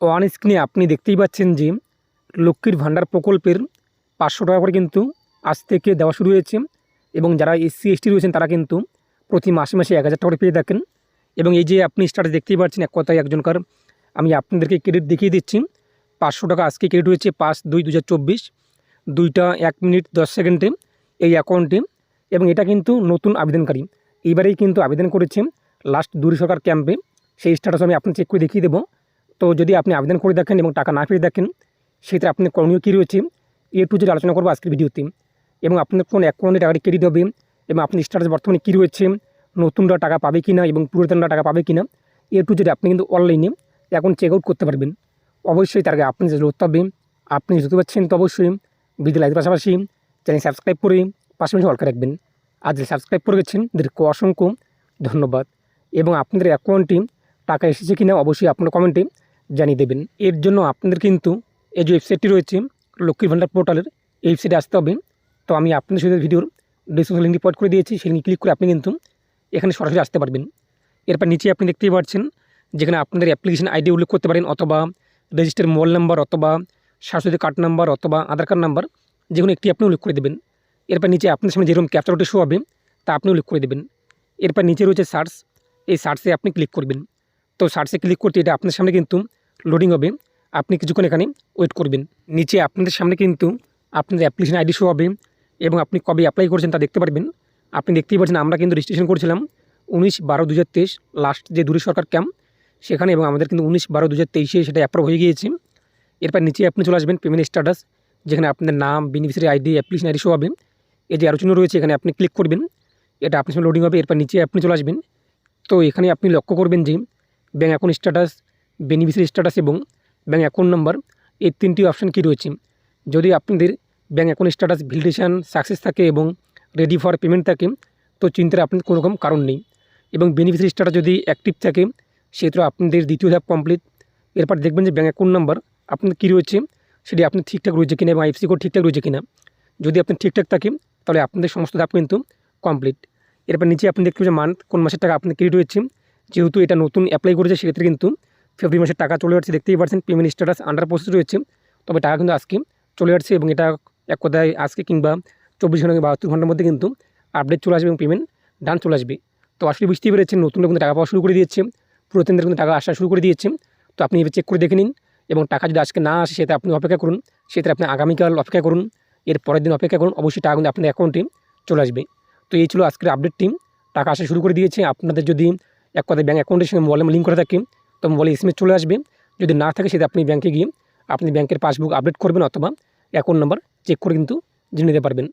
One স্ক্রিনে আপনি দেখতেই পাচ্ছেন যে লক্ষ্মীর ভাণ্ডার প্রকল্পের পাঁচশো টাকা করে কিন্তু আজ থেকে দেওয়া শুরু হয়েছে এবং যারা এসসি, এসটি রয়েছেন তারা কিন্তু প্রতি মাসে মাসে এক হাজার টাকা করে পেয়ে থাকেন। এবং এই যে আপনি স্টার্ট দেখতেই পাচ্ছেন এক কথায় একজনকার, আমি আপনাদেরকে ক্রেডিট দেখিয়ে দিচ্ছি। পাঁচশো টাকা আজকে ক্রেডিট হয়েছে পাঁচ দুই দু দুইটা এক মিনিট দশ সেকেন্ডে এই অ্যাকাউন্টে এবং এটা কিন্তু নতুন আবেদনকারী। এইবারেই কিন্তু আবেদন করেছে লাস্ট দূর সরকার ক্যাম্পে সেই স্ট্যাটাস আমি আপনার চেক করে দেখিয়ে দেবো। তো যদি আপনি আবেদন করে দেখেন এবং টাকা না পেয়ে দেখেন, সেক্ষেত্রে আপনি করণীয় কী রয়েছে? এ টু যেটা আলোচনা করব আজকের ভিডিওতে। এবং আপনার কোন অ্যাকাউন্টে টাকাটি ক্রেডিট হবে এবং আপনার স্ট্যাটাস বর্তমানে কী রয়েছে? নতুনরা টাকা পাবে কি না এবং পুরাতনরা টাকা পাবে কি না এ টু যেটা আপনি কিন্তু অনলাইনে এখন চেক আউট করতে পারবেন। অবশ্যই তার আগে আপনি যে ধরতে হবে, আপনি যদি পাচ্ছেন তো অবশ্যই ভিডিও লাইকের পাশাপাশি চ্যানেল সাবস্ক্রাইব করে পাশাপাশি অল করে রাখবেন। আর যে সাবস্ক্রাইব করে গেছেন, তাদেরকে অসংখ্য ধন্যবাদ। এবং আপনাদের অ্যাকাউন্টে টাকা এসেছে কি না অবশ্যই আপনার কমেন্টে জানিয়ে দেবেন। এর জন্য আপনাদের কিন্তু এই যে ওয়েবসাইটটি রয়েছে, লক্ষ্মীর ভাণ্ডার পোর্টালের এই ওয়েবসাইটে আসতে হবে। তো আমি আপনাদের সাথে ভিডিওর ডিসক্রিপশন লিঙ্কটি পয়েন্ট করে দিয়েছি, সেই ক্লিক করে আপনি কিন্তু এখানে সরাসরি আসতে পারবেন। এরপর নিচে আপনি দেখতেই পাচ্ছেন, যেখানে আপনাদের অ্যাপ্লিকেশন আইডি উল্লেখ করতে পারেন, অথবা রেজিস্টার মোবাইল নাম্বার অথবা স্বাস্থ্য কার্ড নাম্বার অথবা আধার কার্ড নাম্বার যে কোনো একটি আপনি উল্লেখ করে দেবেন। এরপর নিচে আপনার সামনে যেরকম ক্যাপচার ওটা শো হবে, তা আপনি উল্লেখ করে দেবেন। এরপর নিচে রয়েছে সার্চ এই সার্চে আপনি ক্লিক করবেন। তো সার্চে ক্লিক করতে এটা আপনার সামনে কিন্তু লোডিং হবে, আপনি কিছুক্ষণ এখানে ওয়েট করবেন। নিচে আপনাদের সামনে কিন্তু আপনাদের অ্যাপ্লিকেশন আইডি শো হবে এবং আপনি কবে অ্যাপ্লাই করেছেন তা দেখতে পারবেন। আপনি দেখতেই পাচ্ছেন আমরা কিন্তু রেজিস্ট্রেশন করেছিলাম উনিশ বারো দু লাস্ট যে দূরে সরকার ক্যাম্প সেখানে এবং আমাদের কিন্তু উনিশ বারো দু সেটা অ্যাপ্রুভ হয়ে গিয়েছে। এরপর নিচে আপনি চলে আসবেন পেমেন্ট স্ট্যাটাস যেখানে আপনার নাম beneficiary ID application ID show হবে। এই যে আলোচনা রয়েছে, এখানে আপনি ক্লিক করবেন, এটা আপনার সামনে লোডিং হবে। এরপর নিচে আপনি চলে আসবেন। তো এখানে আপনি লক্ষ্য করবেন যে bank account status beneficiary status এবং ব্যাঙ্ক অ্যাকাউন্ট নাম্বার এই তিনটি অপশান কী রয়েছে? যদি আপনাদের bank account status validation success থাকে এবং রেডি ফর পেমেন্ট থাকে, তো চিন্তার আপনার কোনো রকম কারণ নেই। এবং বেনিফিসিয়ারি স্ট্যাটাস যদি অ্যাক্টিভ থাকে সেহেতু আপনাদের দ্বিতীয় ধাপ কমপ্লিট এরপর দেখবেন যে ব্যাঙ্ক অ্যাকাউন্ট নাম্বার আপনার কী রয়েছে, সেটি আপনি ঠিকঠাক রয়েছে কিনা এবং আইএফসি কোড ঠিকঠাক রয়েছে কিনা। যদি আপনি ঠিকঠাক থাকে, তাহলে আপনাদের সমস্ত ধাপ কিন্তু কমপ্লিট এরপর নিচে আপনি দেখতে পাচ্ছেন মান্থ কোন মাসের টাকা আপনার ক্রেডিট হয়েছে, যেহেতু এটা নতুন অ্যাপ্লাই করেছে, সেক্ষেত্রে কিন্তু ফেব্রুয়ারি মাসের টাকা চলে যাচ্ছে, দেখতেই পাচ্ছেন পেমেন্ট স্ট্যাটাস আন্ডার প্রসেস রয়েছে। তবে টাকা কিন্তু আজকে চলে যাচ্ছে এবং এটা এক কথায় আজকে কিংবা চব্বিশ ঘণ্টা বাহাত্তর ঘণ্টার মধ্যে কিন্তু আপডেট চলে আসবে এবং পেমেন্ট ডান চলে আসবে। তো আসলে বুঝতেই পেরেছেন, নতুন কিন্তু টাকা পাওয়া শুরু করে দিয়েছে পুরাতনদের কিন্তু টাকা আসা শুরু করে দিয়েছে। তো আপনি এবার চেক করে দেখে নিন এবং টাকা যদি আজকে না আসে, সেটা আপনি অপেক্ষা করুন সেটা আপনি আগামীকাল অপেক্ষা করুন, এর পরের দিন অপেক্ষা করুন, অবশ্যই টাকা কিন্তু আপনার অ্যাকাউন্টে চলে আসবে। তো এই ছিল আজকের আপডেট টিম টাকা আসা শুরু করে দিয়েছে। আপনাদের যদি এক কথায় ব্যাঙ্ক অ্যাকাউন্টের সঙ্গে মোবাইল লিঙ্ক করে থাকে তো মোবাইলে এসএমএস চলে আসবে। যদি না থাকে সেটা আপনি ব্যাঙ্কে গিয়ে আপনি ব্যাঙ্কের পাসবুক আপডেট করবেন অথবা অ্যাকাউন্ট নাম্বার চেক করে কিন্তু জেনে নিতে পারবেন।